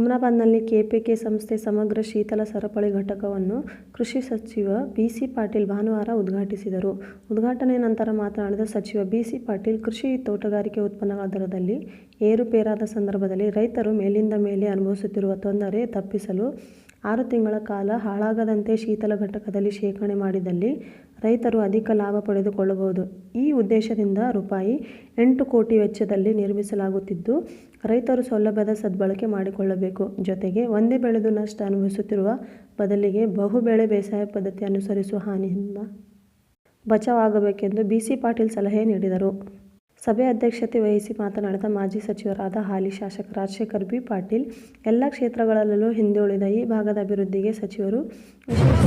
ಹುಮನಾಬಾದ್ನಲ್ಲಿ ಕೆಪಿಕೆ ಸಂಸ್ಥೆ ಸಮಗ್ರ ಶೀತಲ ಸರಪಳಿ ಘಟಕವನ್ನು ಕೃಷಿ ಸಚಿವ ಬಿಸಿ ಪಾಟೀಲ್ ಭಾನುವಾರ ಉದ್ಘಾಟಿಸಿದರು. ಉದ್ಘಾಟನೆ ನಂತರ ಮಾತನಾಡಿದ ಸಚಿವ ಬಿಸಿ ಪಾಟೀಲ್, ಕೃಷಿ ತೋಟಗಾರಿಕೆ ಉತ್ಪನ್ನಗಳ ದರದಲ್ಲಿ ಏರುಪೇರಾದ ಸಂದರ್ಭದಲ್ಲಿ ರೈತರು ಮೇಲಿಂದ ಮೇಲೆ ಅನುಭವಿಸುತ್ತಿರುವ ತೊಂದರೆ ತಪ್ಪಿಸಲು ಆರು ತಿಂಗಳ ಕಾಲ ಹಾಳಾಗದಂತೆ ಶೀತಲ ಘಟಕದಲ್ಲಿ ಶೇಖರಣೆ ಮಾಡಿದಲ್ಲಿ ರೈತರು ಅಧಿಕ ಲಾಭ ಪಡೆದುಕೊಳ್ಳಬಹುದು. ಈ ಉದ್ದೇಶದಿಂದ ರೂಪಾಯಿ ಎಂಟು ಕೋಟಿ ವೆಚ್ಚದಲ್ಲಿ ನಿರ್ಮಿಸಲಾಗುತ್ತಿದ್ದು, ರೈತರು ಸೌಲಭ್ಯದ ಸದ್ಬಳಕೆ ಮಾಡಿಕೊಳ್ಳಬೇಕು. ಜೊತೆಗೆ ಒಂದೇ ಬೆಳೆದು ನಷ್ಟ ಅನುಭವಿಸುತ್ತಿರುವ ಬದಲಿಗೆ ಬಹುಬೆಳೆ ಬೇಸಾಯ ಪದ್ಧತಿ ಅನುಸರಿಸುವ ಹಾನಿಯಿಂದ ಬಚಾವಾಗಬೇಕೆಂದು ಬಿಸಿ ಪಾಟೀಲ್ ಸಲಹೆ ನೀಡಿದರು. ಸಭೆ ಅಧ್ಯಕ್ಷತೆ ವಹಿಸಿ ಮಾತನಾಡಿದ ಮಾಜಿ ಸಚಿವರಾದ ಹಾಲಿ ಶಾಸಕ ರಾಜಶೇಖರ್ ಬಿ ಪಾಟೀಲ್, ಎಲ್ಲ ಕ್ಷೇತ್ರಗಳಲ್ಲೂ ಹಿಂದುಳಿದ ಈ ಭಾಗದ ಅಭಿವೃದ್ಧಿಗೆ ಸಚಿವರು ವಿಶೇಷ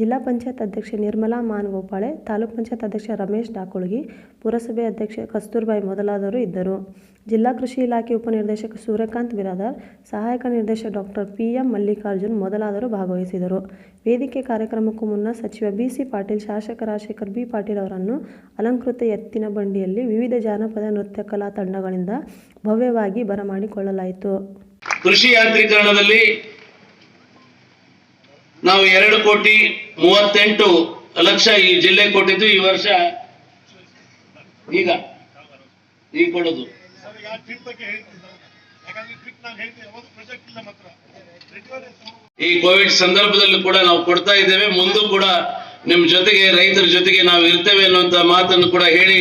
ಜಿಲ್ಲಾ ಪಂಚಾಯತ್ ಅಧ್ಯಕ್ಷೆ ನಿರ್ಮಲಾ ಮಾನ್ ಗೋಪಾಳೆ ತಾಲೂಕ್ ಪಂಚಾಯತ್ ಅಧ್ಯಕ್ಷ ರಮೇಶ್ ಡಾಕುಳಗಿ, ಪುರಸಭೆ ಅಧ್ಯಕ್ಷೆ ಕಸ್ತೂರ್ಬಾಯಿ ಮೊದಲಾದವರು ಇದ್ದರು. ಜಿಲ್ಲಾ ಕೃಷಿ ಇಲಾಖೆ ಉಪನಿರ್ದೇಶಕ ಸೂರ್ಯಕಾಂತ್ ಬಿರಾದಾರ್, ಸಹಾಯಕ ನಿರ್ದೇಶಕ ಡಾಕ್ಟರ್ ಪಿ ಎಂ ಮಲ್ಲಿಕಾರ್ಜುನ್ ಮೊದಲಾದರು ಭಾಗವಹಿಸಿದರು. ವೇದಿಕೆ ಕಾರ್ಯಕ್ರಮಕ್ಕೂ ಮುನ್ನ ಸಚಿವ ಬಿಸಿ ಪಾಟೀಲ್, ಶಾಸಕ ರಾಜಶೇಖರ್ ಬಿ ಪಾಟೀಲ್ ಅವರನ್ನು ಅಲಂಕೃತ ಎತ್ತಿನ ಬಂಡಿಯಲ್ಲಿ ವಿವಿಧ ಜಾನಪದ ನೃತ್ಯ ಕಲಾ ತಂಡಗಳಿಂದ ಭವ್ಯವಾಗಿ ಬರಮಾಡಿಕೊಳ್ಳಲಾಯಿತು. ಕೃಷಿ ಯಾಂತ್ರೀಕರಣದಲ್ಲಿ ನಾವು ಎರಡು ಕೋಟಿ ಮೂವತ್ತೆಂಟು ಲಕ್ಷ ಈ ಜಿಲ್ಲೆ ಕೊಟ್ಟಿದ್ದು ಈ ವರ್ಷ ಈಗ ಈಗ ಕೊಡೋದು. ಈ ಕೋವಿಡ್ ಸಂದರ್ಭದಲ್ಲಿ ಕೂಡ ನಾವು ಕೊಡ್ತಾ ಇದ್ದೇವೆ. ಮುಂದೂ ಕೂಡ ನಿಮ್ಮ ಜೊತೆಗೆ, ರೈತರ ಜೊತೆಗೆ ನಾವು ಇರ್ತೇವೆ ಅನ್ನುವಂತ ಮಾತನ್ನು ಕೂಡ ಹೇಳಿ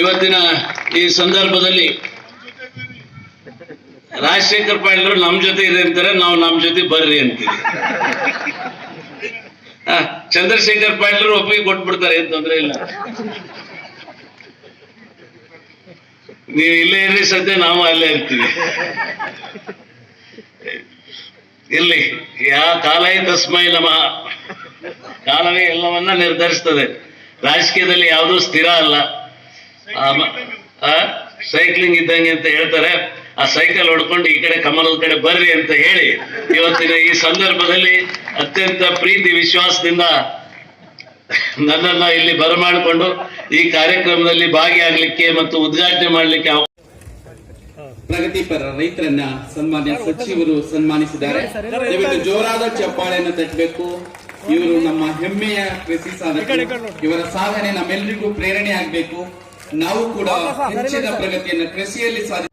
ಇವತ್ತಿನ ಈ ಸಂದರ್ಭದಲ್ಲಿ ರಾಜಶೇಖರ್ ಪಾಂಡ್ರು ನಮ್ಮ ಜೊತೆ ಇದೆ ಅಂತಾರೆ, ನಾವು ನಮ್ಮ ಜೊತೆ ಬರ್ರಿ ಅಂತೀವಿ. ಚಂದ್ರಶೇಖರ್ ಪಾಟೀಲ್ ಒಪ್ಪಿಗೆ ಕೊಟ್ಬಿಡ್ತಾರೆ, ಏನ್ ತೊಂದ್ರೆ ಇಲ್ಲ. ನೀವು ಇಲ್ಲೇ ಇರ್ರಿ ಸದ್ಯ ನಾವು ಅಲ್ಲೇ ಇರ್ತೀವಿ. ಇಲ್ಲಿ ಯಾ ಕಾಲೈ ತಸ್ಮೈ ನಮಃ. ಕಾಲವೇ ಎಲ್ಲವನ್ನ ನಿರ್ಧರಿಸ್ತದೆ. ರಾಜಕೀಯದಲ್ಲಿ ಯಾವುದೂ ಸ್ಥಿರ ಅಲ್ಲ. ಸೈಕ್ಲಿಂಗ್ ಇದ್ದಂಗೆ ಅಂತ ಹೇಳ್ತಾರೆ. ಆ ಸೈಕಲ್ ಹೊಡ್ಕೊಂಡು ಈ ಕಡೆ ಕಮಲದ ಕಡೆ ಬರ್ರಿ ಅಂತ ಹೇಳಿ ಇವತ್ತಿನ ಈ ಸಂದರ್ಭದಲ್ಲಿ ಅತ್ಯಂತ ಪ್ರೀತಿ ವಿಶ್ವಾಸದಿಂದ ನನ್ನನ್ನ ಇಲ್ಲಿ ಬರಮಾಡಿಕೊಂಡು ಈ ಕಾರ್ಯಕ್ರಮದಲ್ಲಿ ಭಾಗಿಯಾಗಲಿಕ್ಕೆ ಮತ್ತು ಉದ್ಘಾಟನೆ ಮಾಡಲಿಕ್ಕೆ ಪ್ರಗತಿಪರ ರೈತರನ್ನ ಸನ್ಮಾನ್ಯ ಸಚಿವರು ಸನ್ಮಾನಿಸಿದ್ದಾರೆ. ದಯವಿಟ್ಟು ಜೋರಾದ ಚಪ್ಪಾಳೆಯನ್ನು ತಟ್ಟಬೇಕು. ಇವರು ನಮ್ಮ ಹೆಮ್ಮೆಯ ಕೃಷಿ ಸಾಧಕರು. ಇವರ ಸಾಧನೆ ನಮ್ಮೆಲ್ಲರಿಗೂ ಪ್ರೇರಣೆ ಆಗಬೇಕು. ನಾವು ಕೂಡ ಹೆಚ್ಚಿನ ಪ್ರಗತಿಯನ್ನು ಕೃಷಿಯಲ್ಲಿ ಸಾಧಿ